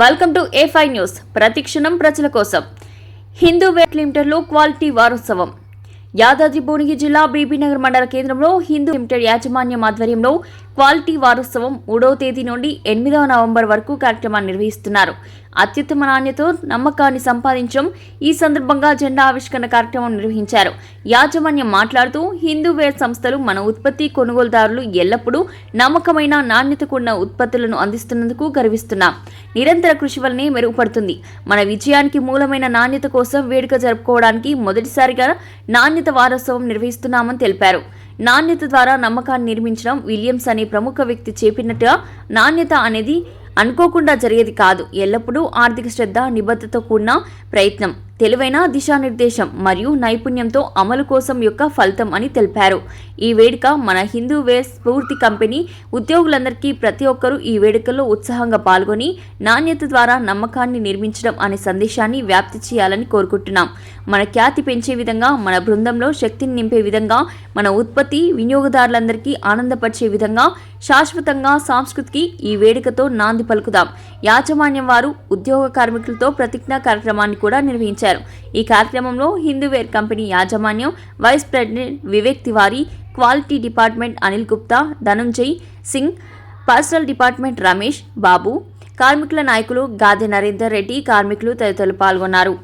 Welcome to A five news ప్రతిక్షణం ప్రజల కోసం. హిందూ వేట్ లిమిటెడ్లో క్వాలిటీ వారోత్సవం. యాదాద్రి భువనగిరి జిల్లా బీబీనగర్ మండల కేంద్రంలో హిందూ లిమిటెడ్ యాజమాన్యం ఆధ్వర్యంలో క్వాలిటీ వారోత్సవం మూడవ తేదీ నుండి ఎనిమిదవ నవంబర్ వరకు కార్యక్రమాన్ని నిర్వహిస్తున్నారు. అత్యుత్తమ నాణ్యతో నమ్మకాన్ని సంపాదించడం ఈ సందర్భంగా జెండా ఆవిష్కరణ కార్యక్రమం నిర్వహించారు. యాజమాన్యం మాట్లాడుతూ హిందూ వేర్ సంస్థలు మన ఉత్పత్తి కొనుగోలుదారులు ఎల్లప్పుడూ నమ్మకమైన నాణ్యత కూడిన ఉత్పత్తులను అందిస్తున్నందుకు గర్విస్తున్నాం. నిరంతర కృషి వల్లనే మెరుగుపడుతుంది. మన విజయానికి మూలమైన నాణ్యత కోసం వేడుక జరుపుకోవడానికి మొదటిసారిగా నాణ్యత వారోత్సవం నిర్వహిస్తున్నామని తెలిపారు. నాణ్యత ద్వారా నమ్మకాన్ని నిర్మించడం విలియమ్స్ అనే ప్రముఖ వ్యక్తి చేపినట్టుగా నాణ్యత అనేది అనుకోకుండా జరిగేది కాదు. ఎల్లప్పుడూ ఆర్థిక శ్రద్ధ నిబద్ధతతో కూడిన ప్రయత్నం. తెలివైన దిశానిర్దేశం మరియు నైపుణ్యంతో అమలు కోసం యొక్క ఫలితం అని తెలిపారు. ఈ వేడుక మన హిందూ వేర్ స్ఫూర్తి కంపెనీ ఉద్యోగులందరికీ ప్రతి ఒక్కరూ ఈ వేడుకల్లో ఉత్సాహంగా పాల్గొని నాణ్యత ద్వారా నమ్మకాన్ని నిర్మించడం అనే సందేశాన్ని వ్యాప్తి చేయాలని కోరుకుంటున్నాం. మన ఖ్యాతి పెంచే విధంగా మన బృందంలో శక్తిని నింపే విధంగా మన ఉత్పత్తి వినియోగదారులందరికీ ఆనందపరిచే విధంగా శాశ్వతంగా సంస్కృతికి ఈ వేడుకతో నాంది పలుకుదాం. యాజమాన్యం వారు ఉద్యోగ కార్మికులతో ప్రతిజ్ఞా కార్యక్రమాన్ని కూడా నిర్వహించారు నిర్వహించారు ఈ కార్యక్రమంలో హిందూవేర్ కంపెనీ యాజమాన్యం vice president Vivek Tiwari quality department Anil Gupta Dhananjay Singh personal department Ramesh Babu కార్మికుల నాయకులు గాదె నరేందర్ రెడ్డి కార్మికులు తదితరులు పాల్గొన్నారు.